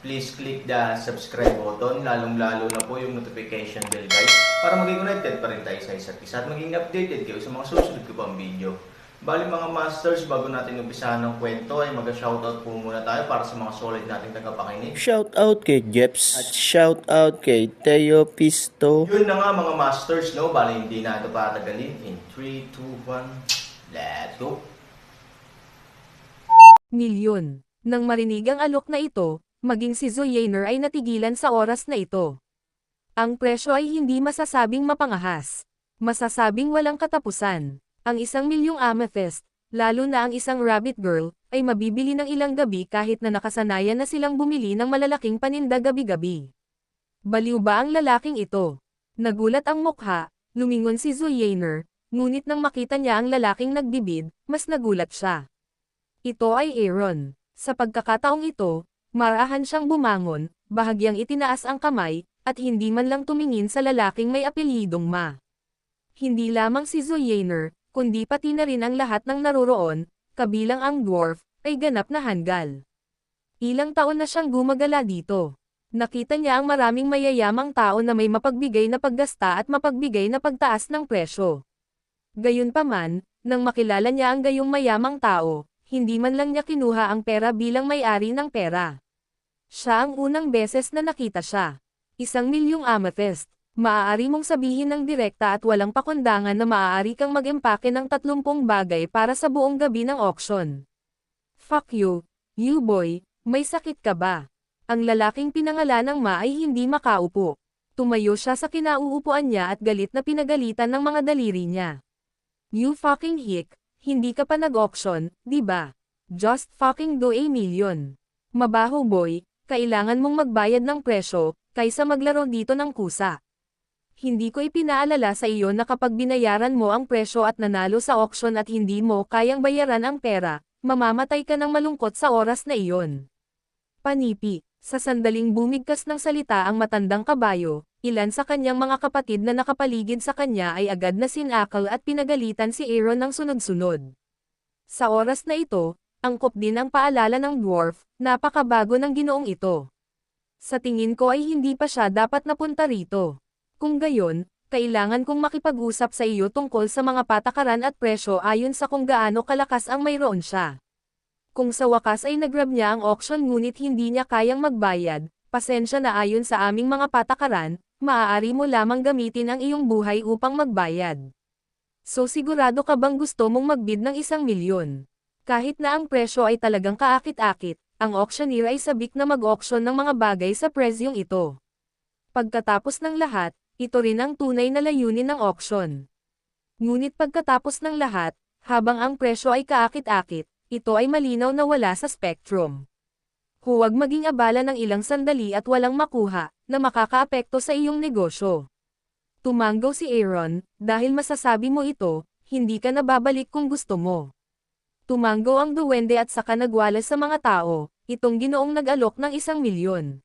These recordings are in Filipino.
please click the subscribe button, lalong-lalo na po yung notification bell guys, para maging connected pa rin tayo sa isa't isa at maging updated kayo sa mga susunod ko pang video. Bali mga masters, bago natin umpisahan ng kwento ay mag-shoutout po muna tayo para sa mga solid nating tagapakinig. Shout out kay Jeps at shout out kay Teo Pisto. Yun na nga mga masters, no? Bali hindi na ito patagalin. In 3, 2, 1, let's go! Milyon. Nang marinig ang alok na ito, maging si Zoyaner ay natigilan sa oras na ito. Ang presyo ay hindi masasabing mapangahas. Masasabing walang katapusan. Ang isang milyong amethyst, lalo na ang isang rabbit girl, ay mabibili ng ilang gabi kahit na nakasanayan na silang bumili ng malalaking paninda gabi-gabi. Baliw ba ang lalaking ito? Nagulat ang mukha, lumingon si Zoyaner, ngunit nang makita niya ang lalaking nagbibid, mas nagulat siya. Ito ay Aaron. Sa pagkakataong ito, marahan siyang bumangon, bahagyang itinaas ang kamay, at hindi man lang tumingin sa lalaking may apelyidong Ma. Hindi lamang si Zoyaner, kundi pati na rin ang lahat ng naroroon, kabilang ang dwarf, ay ganap na hanggal. Ilang taon na siyang gumagala dito. Nakita niya ang maraming mayayamang tao na may mapagbigay na paggasta at mapagbigay na pagtaas ng presyo. Gayunpaman, nang makilala niya ang gayong mayamang tao, hindi man lang niya kinuha ang pera bilang may-ari ng pera. Siya ang unang beses na nakita siya. Isang milyong amethyst. Maaari mong sabihin ng direkta at walang pakundangan na maaari kang mag-empake ng 30 bagay para sa buong gabi ng auction. Fuck you, you boy, may sakit ka ba? Ang lalaking pinangalan ng Ma ay hindi makaupo. Tumayo siya sa kinauupuan niya at galit na pinagalitan ng mga daliri niya. You fucking hick, hindi ka pa nag-auction, di ba? Just fucking do a million. Mabaho boy, kailangan mong magbayad ng presyo, kaysa maglaro dito ng kusa. Hindi ko ipinaalala sa iyo na kapag binayaran mo ang presyo at nanalo sa auction at hindi mo kayang bayaran ang pera, mamamatay ka ng malungkot sa oras na iyon. Panipi, sa sandaling bumigkas ng salita ang matandang kabayo, ilan sa kanyang mga kapatid na nakapaligid sa kanya ay agad na sinakal at pinagalitan si Aaron ng sunod-sunod. Sa oras na ito, angkop din ang paalala ng dwarf, napakabago ng ginoong ito. Sa tingin ko ay hindi pa siya dapat napunta rito. Kung gayon, kailangan kong makipag-usap sa iyo tungkol sa mga patakaran at presyo ayon sa kung gaano kalakas ang mayroon siya. Kung sa wakas ay nagrab niya ang auction ngunit hindi niya kayang magbayad, pasensya na ayon sa aming mga patakaran, maaari mo lamang gamitin ang iyong buhay upang magbayad. So sigurado ka bang gusto mong magbid ng isang milyon? Kahit na ang presyo ay talagang kaakit-akit, ang auctioneer ay sabik na mag-auction ng mga bagay sa presyong ito. Pagkatapos ng lahat, ito rin ang tunay na layunin ng auction. Ngunit pagkatapos ng lahat, habang ang presyo ay kaakit-akit, ito ay malinaw na wala sa spectrum. Huwag maging abala ng ilang sandali at walang makuha, na makakaapekto sa iyong negosyo. Tumanggaw si Aaron, dahil masasabi mo ito, hindi ka nababalik kung gusto mo. Tumanggaw ang duwende at saka nagwalas sa mga tao, itong ginoong nag-alok ng isang milyon.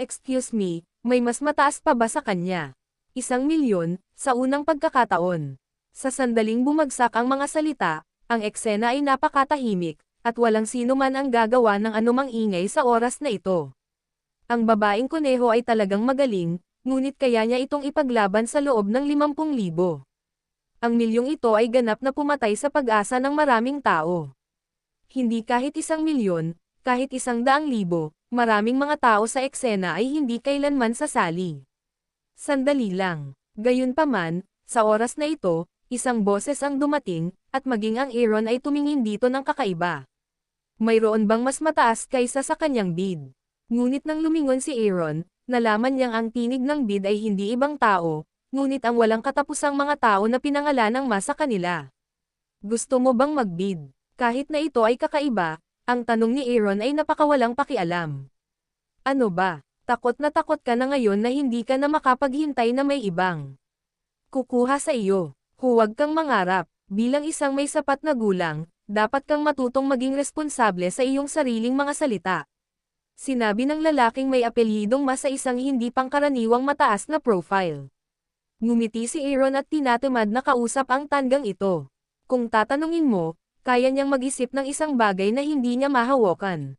Excuse me, may mas mataas pa ba sa kanya? Isang milyon, sa unang pagkakataon. Sa sandaling bumagsak ang mga salita, ang eksena ay napakatahimik, at walang sino man ang gagawa ng anumang ingay sa oras na ito. Ang babaeng kuneho ay talagang magaling, ngunit kaya niya itong ipaglaban sa loob ng 50,000. Ang milyong ito ay ganap na pumatay sa pag-asa ng maraming tao. Hindi kahit isang milyon, kahit isang daang libo, maraming mga tao sa eksena ay hindi kailanman sasali. Sandali lang. Gayunpaman, sa oras na ito, isang boses ang dumating, at maging ang Aaron ay tumingin dito ng kakaiba. Mayroon bang mas mataas kaysa sa kanyang bid? Ngunit nang lumingon si Aaron, nalaman niyang ang tinig ng bid ay hindi ibang tao, ngunit ang walang katapusang mga tao na pinangalan ng mas sa kanila. Gusto mo bang magbid? Kahit na ito ay kakaiba, ang tanong ni Aaron ay napakawalang pakialam. Ano ba? Takot na takot ka na ngayon na hindi ka na makapaghintay na may ibang. Kukuha sa iyo. Huwag kang mangarap. Bilang isang may sapat na gulang, dapat kang matutong maging responsable sa iyong sariling mga salita. Sinabi ng lalaking may apelyidong mas sa isang hindi pangkaraniwang mataas na profile. Ngumiti si Aaron at tinatamad na kausap ang tanggang ito. Kung tatanungin mo, kaya niyang mag-isip ng isang bagay na hindi niya mahawakan.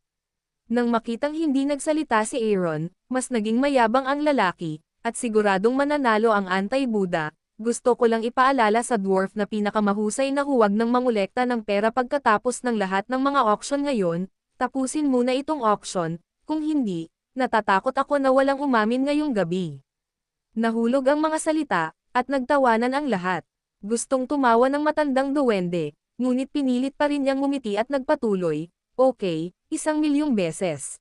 Nang makitang hindi nagsalita si Aaron, mas naging mayabang ang lalaki, at siguradong mananalo ang anti-Buddha, gusto ko lang ipaalala sa dwarf na pinakamahusay na huwag ng mangulekta ng pera pagkatapos ng lahat ng mga auction ngayon, tapusin muna itong auction, kung hindi, natatakot ako na walang umamin ngayong gabi. Nahulog ang mga salita, at nagtawanan ang lahat. Gustong tumawa ng matandang duwende, ngunit pinilit pa rin niyang ngumiti at nagpatuloy, okay, isang milyong beses.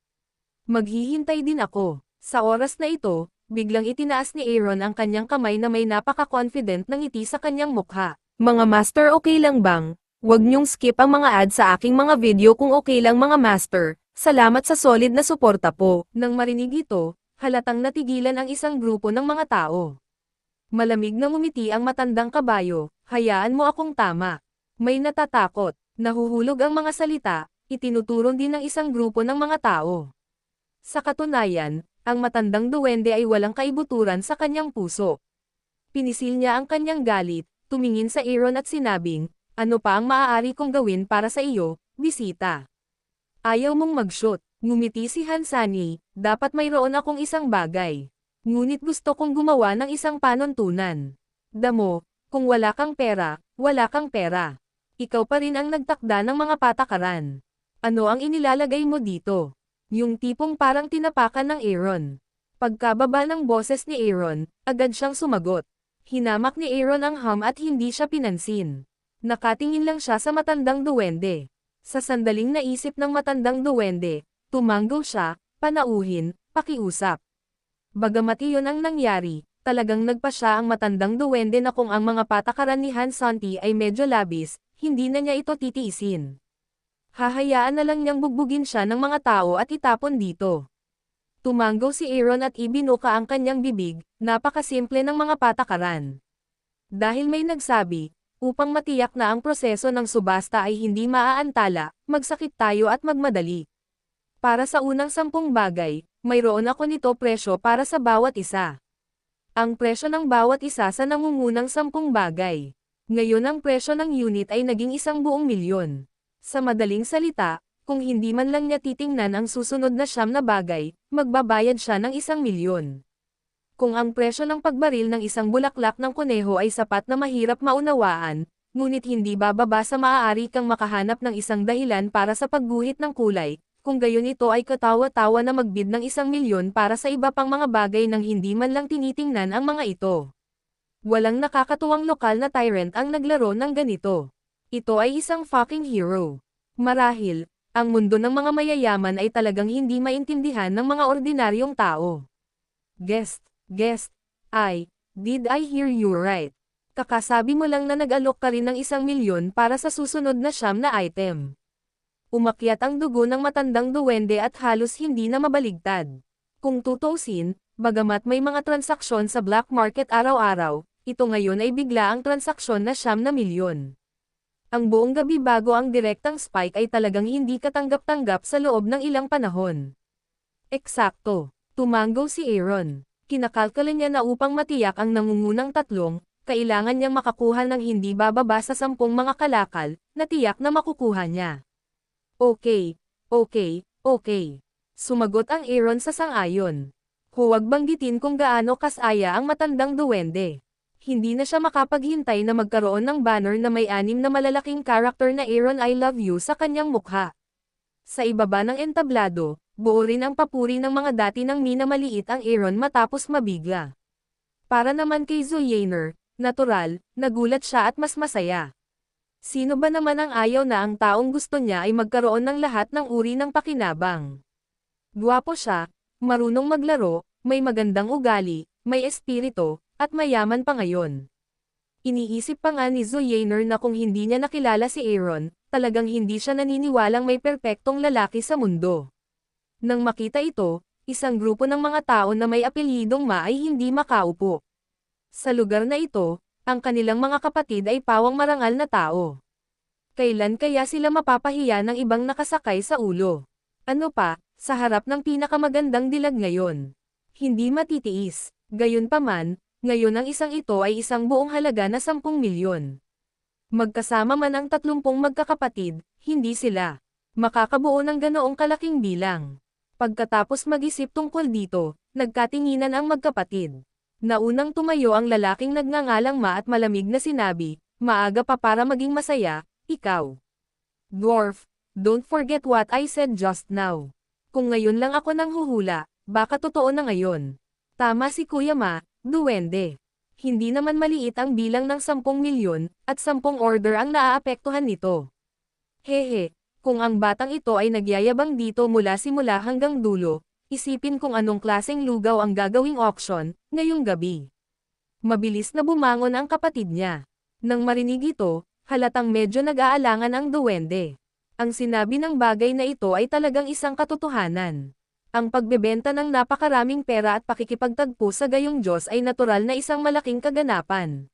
Maghihintay din ako. Sa oras na ito, biglang itinaas ni Aaron ang kanyang kamay na may napaka-confident ng ngiti sa kanyang mukha. Mga master okay lang bang? Huwag niyong skip ang mga ads sa aking mga video kung okay lang mga master. Salamat sa solid na suporta po. Nang marinig ito, halatang natigilan ang isang grupo ng mga tao. Malamig na ngumiti ang matandang kabayo, hayaan mo akong tama. May natatakot, nahuhulog ang mga salita, itinuturon din ng isang grupo ng mga tao. Sa katunayan, ang matandang duwende ay walang kaibuturan sa kanyang puso. Pinisil niya ang kanyang galit, tumingin sa Aaron at sinabing, ano pa ang maaari kong gawin para sa iyo, bisita? Ayaw mong mag-shoot, ngumiti si Hansani, dapat mayroon akong isang bagay. Ngunit gusto kong gumawa ng isang panuntunan. Damo, kung wala kang pera, wala kang pera. Ikaw pa rin ang nagtakda ng mga patakaran. Ano ang inilalagay mo dito? Yung tipong parang tinapakan ng Aaron. Pagkababa ng boses ni Aaron, agad siyang sumagot. Hinamak ni Aaron ang ham at hindi siya pinansin. Nakatingin lang siya sa matandang duwende. Sa sandaling naisip ng matandang duwende, tumanggo siya, panauhin, pakiusap. Bagamat iyon ang nangyari, talagang nagpa siya ang matandang duwende na kung ang mga patakaran ni Han Santi ay medyo labis, hindi na niya ito titiisin. Hahayaan na lang niyang bugbugin siya ng mga tao at itapon dito. Tumanggo si Aaron at ibinuka ang kanyang bibig, napakasimple ng mga patakaran. Dahil may nagsabi, upang matiyak na ang proseso ng subasta ay hindi maaantala, magsakit tayo at magmadali. Para sa unang sampung bagay, mayroon ako nito presyo para sa bawat isa. Ang presyo ng bawat isa sa nangungunang sampung bagay. Ngayon ang presyo ng unit ay naging isang buong milyon. Sa madaling salita, kung hindi man lang niya titingnan ang susunod na siyam na bagay, magbabayad siya ng isang milyon. Kung ang presyo ng pagbaril ng isang bulaklak ng kuneho ay sapat na mahirap maunawaan, ngunit hindi bababa sa maaari kang makahanap ng isang dahilan para sa pagguhit ng kulay, kung gayon ito ay katawa-tawa na magbid ng isang milyon para sa iba pang mga bagay nang hindi man lang tinitingnan ang mga ito. Walang nakakatuwang lokal na tyrant ang naglaro ng ganito. Ito ay isang fucking hero. Marahil, ang mundo ng mga mayayaman ay talagang hindi maintindihan ng mga ordinaryong tao. Guest, guest, I, did I hear you right? Kakasabi mo lang na nag-alok ka rin ng isang milyon para sa susunod na siyam na item. Umakyat ang dugo ng matandang duwende at halos hindi na mabaligtad. Kung tutusin, bagamat may mga transaksyon sa black market araw-araw, ito ngayon ay bigla ang transaksyon na siyam na milyon. Ang buong gabi bago ang direktang spike ay talagang hindi katanggap-tanggap sa loob ng ilang panahon. Eksakto. Tumanggo si Aaron. Kinakalkala niya na upang matiyak ang nangungunang tatlong, kailangan niyang makakuha ng hindi bababa sa sampung mga kalakal, na tiyak na makukuha niya. Okay, okay, okay. Sumagot ang Aaron sa sangayon. Huwag banggitin kung gaano kasaya ang matandang duwende hindi na siya makapaghintay na magkaroon ng banner na may anim na malalaking karakter na Aaron I love you sa kanyang mukha. Sa ibaba ng entablado, buo rin ang papuri ng mga dati ng minamaliit ang Aaron matapos mabigla. Para naman kay Zoyaner, natural, nagulat siya at mas masaya. Sino ba naman ang ayaw na ang taong gusto niya ay magkaroon ng lahat ng uri ng pakinabang? Guwapo siya, marunong maglaro, may magandang ugali, may espirito, at mayaman pa ngayon. Iniisip pa nga ni Zoyaner na kung hindi niya nakilala si Aaron, talagang hindi siya naniniwalang may perpektong lalaki sa mundo. Nang makita ito, isang grupo ng mga tao na may apelyidong Ma ay hindi makaupo. Sa lugar na ito, ang kanilang mga kapatid ay pawang marangal na tao. Kailan kaya sila mapapahiya ng ibang nakasakay sa ulo? Ano pa, sa harap ng pinakamagandang dilag ngayon. Hindi matitiis, gayon pa man, ngayon ang isang ito ay isang buong halaga na 10 milyon. Magkasama man ang 30 magkakapatid, hindi sila makakabuo ng ganoong kalaking bilang. Pagkatapos mag-isip tungkol dito, nagkatinginan ang magkapatid. Naunang tumayo ang lalaking nagngangalang Ma at malamig na sinabi, maaga pa para maging masaya, ikaw. Dwarf, don't forget what I said just now. Kung ngayon lang ako nang huhula, baka totoo na ngayon. Tama si Kuya Ma, duwende. Hindi naman maliit ang bilang ng 10 milyon, at 10 order ang naaapektuhan nito. Hehe, kung ang batang ito ay nagyayabang dito mula simula hanggang dulo, isipin kung anong klaseng lugaw ang gagawing auction, ngayong gabi. Mabilis na bumangon ang kapatid niya. Nang marinig ito, halatang medyo nag-aalangan ang duwende. Ang sinabi ng bagay na ito ay talagang isang katotohanan. Ang pagbebenta ng napakaraming pera at pakikipagtagpo sa gayong Diyos ay natural na isang malaking kaganapan.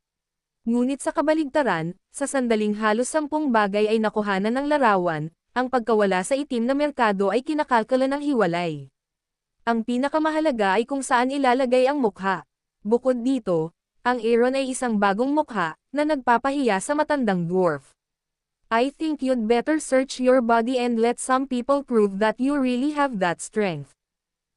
Ngunit sa kabaligtaran, sa sandaling halos sampung bagay ay nakuhanan ng larawan, ang pagkawala sa itim na merkado ay kinakalkala ng hiwalay. Ang pinakamahalaga ay kung saan ilalagay ang mukha. Bukod dito, ang Aaron ay isang bagong mukha, na nagpapahiya sa matandang dwarf. I think you'd better search your body and let some people prove that you really have that strength.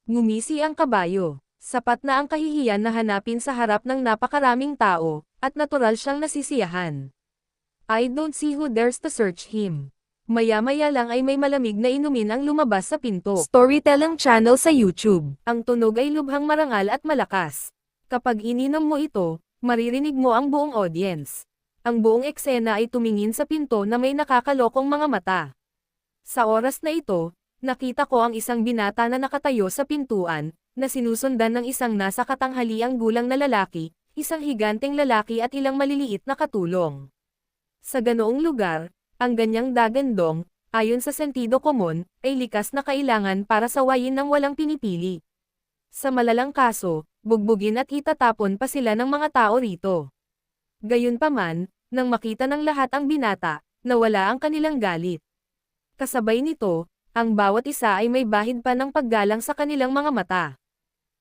Ngumisi ang kabayo. Sapat na ang kahihiyan na hanapin sa harap ng napakaraming tao, at natural siyang nasisiyahan. I don't see who dares to search him. Maya-maya lang ay may malamig na inumin ang lumabas sa pinto. Storytelling channel sa YouTube. Ang tunog ay lubhang marangal at malakas. Kapag ininom mo ito, maririnig mo ang buong audience. Ang buong eksena ay tumingin sa pinto na may nakakalokong mga mata. Sa oras na ito, nakita ko ang isang binata na nakatayo sa pintuan, na sinusundan ng isang nasa katanghaliang gulang na lalaki, isang higanteng lalaki at ilang maliliit na katulong. Sa ganoong lugar, ang ganyang dagandong, ayon sa sentido komon, ay likas na kailangan para sawayin ng walang pinipili. Sa malalang kaso, bugbugin at itatapon pa sila ng mga tao rito. Gayunpaman, nang makita ng lahat ang binata, nawala ang kanilang galit. Kasabay nito, ang bawat isa ay may bahid pa ng paggalang sa kanilang mga mata.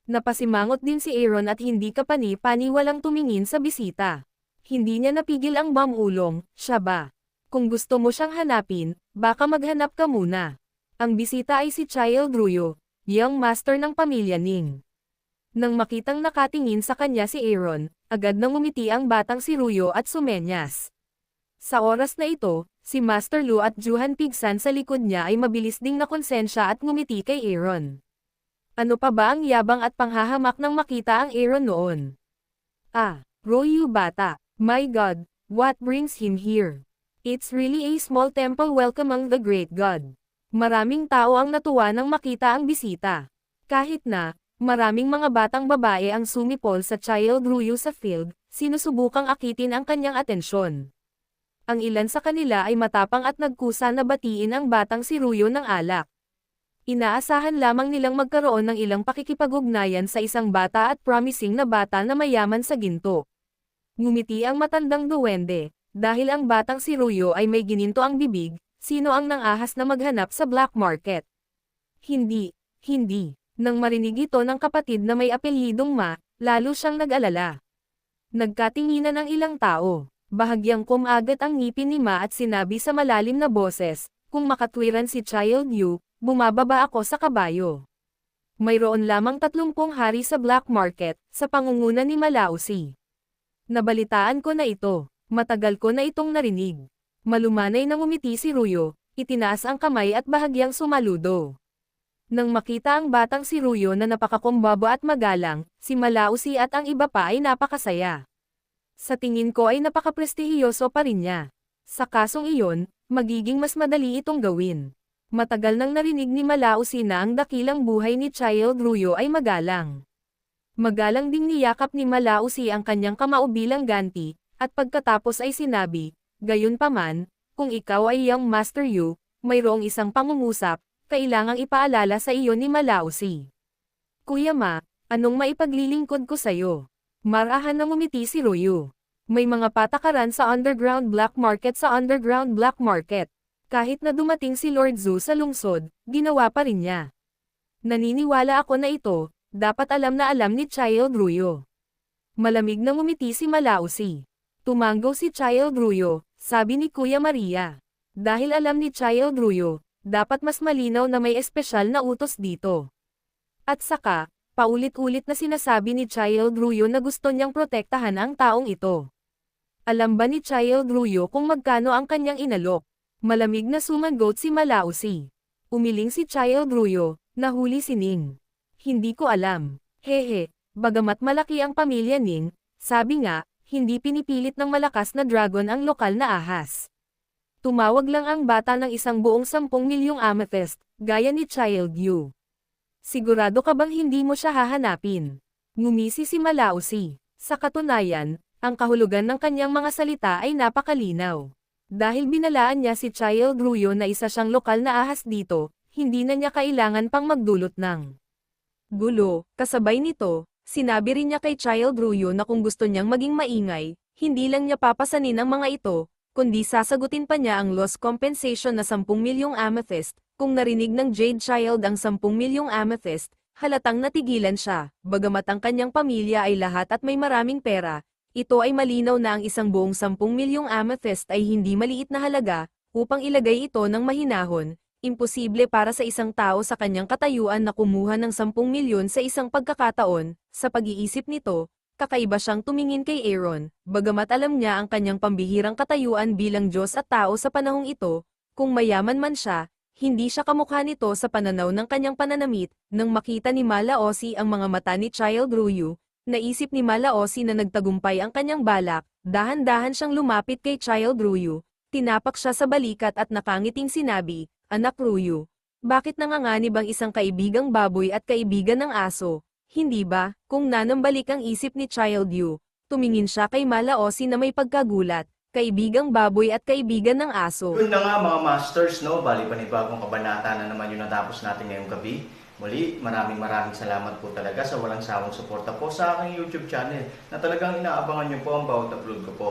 Napasimangot din si Aaron at hindi kapani-pani walang tumingin sa bisita. Hindi niya napigil ang bamulong, siya ba? Kung gusto mo siyang hanapin, baka maghanap ka muna. Ang bisita ay si Child Ruyo, young master ng pamilya Ning. Nang makitang nakatingin sa kanya si Aaron, agad nang umiti ang batang si Ruyo at sumenyas. Sa oras na ito, si Master Lu at Juhan Pigsan sa likod niya ay mabilis ding nakonsensya at ngumiti kay Aaron. Ano pa ba ang yabang at panghahamak nang makita ang Aaron noon? Ah, Ruyo bata, my God, what brings him here? It's really a small temple welcoming the great God. Maraming tao ang natuwa nang makita ang bisita. Kahit na, Maraming mga batang babae ang sumipol sa Child Ruyo sa field, sinusubukang akitin ang kanyang atensyon. Ang ilan sa kanila ay matapang at nagkusa na batiin ang batang si Ruyo ng alak. Inaasahan lamang nilang magkaroon ng ilang pakikipag-ugnayan sa isang bata at promising na bata na mayaman sa ginto. Ngumiti ang matandang duwende, dahil ang batang si Ruyo ay may gininto ang bibig, sino ang nangahas na maghanap sa black market? Hindi, hindi. Nang marinig ito ng kapatid na may apelyidong Ma, lalo siyang nag-alala. Nagkatinginan ang ilang tao. Bahagyang kumagat ang ngipin ni Ma at sinabi sa malalim na boses, kung makatwiran si Child Yu, bumababa ako sa kabayo. Mayroon lamang tatlumpong hari sa black market, sa pangunguna ni Malausi. Nabalitaan ko na ito, matagal ko na itong narinig. Malumanay nang umiti si Ruyo, itinaas ang kamay at bahagyang sumaludo. Nang makita ang batang si Ruyo na napakakumbabo at magalang, si Malausi at ang iba pa ay napakasaya. Sa tingin ko ay napakaprestihiyoso pa rin niya. Sa kasong iyon, magiging mas madali itong gawin. Matagal nang narinig ni Malausi na ang dakilang buhay ni Child Ruyo ay magalang. Magalang ding niyakap ni Malausi ang kanyang kamao bilang ganti, at pagkatapos ay sinabi, gayon paman, kung ikaw ay young Master Yu, mayroong isang pangungusap, kailangang ipaalala sa iyo ni Malausi. Kuya Ma, anong maipaglilingkod ko sa'yo? Marahan na ngumiti si Ruyu. May mga patakaran sa underground black market sa underground black market. Kahit na dumating si Lord Zhu sa lungsod, ginawa pa rin niya. Naniniwala ako na ito, dapat alam na alam ni Child Ruyo. Malamig na ngumiti si Malausi. Tumanggo si Child Ruyo, sabi ni Kuya Maria. Dahil alam ni Child Ruyo, dapat mas malinaw na may espesyal na utos dito. At saka, paulit-ulit na sinasabi ni Child Ruyo na gusto niyang protektahan ang taong ito. Alam ba ni Child Ruyo kung magkano ang kanyang inalok? Malamig na sumagot si Malausi. Umiling si Child Ruyo, nahuli si Ning. Hindi ko alam. Hehe, bagamat malaki ang pamilya Ning, sabi nga, hindi pinipilit ng malakas na dragon ang lokal na ahas. Tumawag lang ang bata ng isang buong 10 milyong amethyst, gaya ni Child Yu. Sigurado ka bang hindi mo siya hahanapin? Ngumisi si Malausi. Sa katunayan, ang kahulugan ng kanyang mga salita ay napakalinaw. Dahil binalaan niya si Child Ruyo na isa siyang lokal na ahas dito, hindi na niya kailangan pang magdulot ng gulo. Kasabay nito, sinabi rin niya kay Child Ruyo na kung gusto niyang maging maingay, hindi lang niya papasanin ang mga ito, kundi sasagutin pa niya ang loss compensation na 10 milyong amethyst. Kung narinig ng Jade Child ang 10 milyong amethyst, halatang natigilan siya, bagamat ang kanyang pamilya ay lahat at may maraming pera, ito ay malinaw na ang isang buong 10 milyong amethyst ay hindi maliit na halaga, upang ilagay ito ng mahinahon, imposible para sa isang tao sa kanyang katayuan na kumuha ng 10 milyon sa isang pagkakataon, sa pag-iisip nito, kakaiba siyang tumingin kay Aaron, bagamat alam niya ang kanyang pambihirang katayuan bilang Diyos at tao sa panahong ito, kung mayaman man siya, hindi siya kamukha nito sa pananaw ng kanyang pananamit, nang makita ni Malaosi ang mga mata ni Child Ruyu, Naisip ni Malaosi na nagtagumpay ang kanyang balak, dahan-dahan siyang lumapit kay Child Ruyu, tinapak siya sa balikat at nakangiting sinabi, Anak Ruyu, bakit nanganganib ang isang kaibigang baboy at kaibigan ng aso? Hindi ba, kung nanambalik ang isip ni Child Yu, tumingin siya kay Malaosi na may pagkagulat, kaibigang baboy at kaibigan ng aso. Yun na nga mga masters, no? Bali panibagong kabanata na naman yung natapos natin ngayong gabi. Muli, maraming maraming salamat po talaga sa walang sawang suporta po sa aking YouTube channel na talagang inaabangan nyo po ang bawat upload ko po.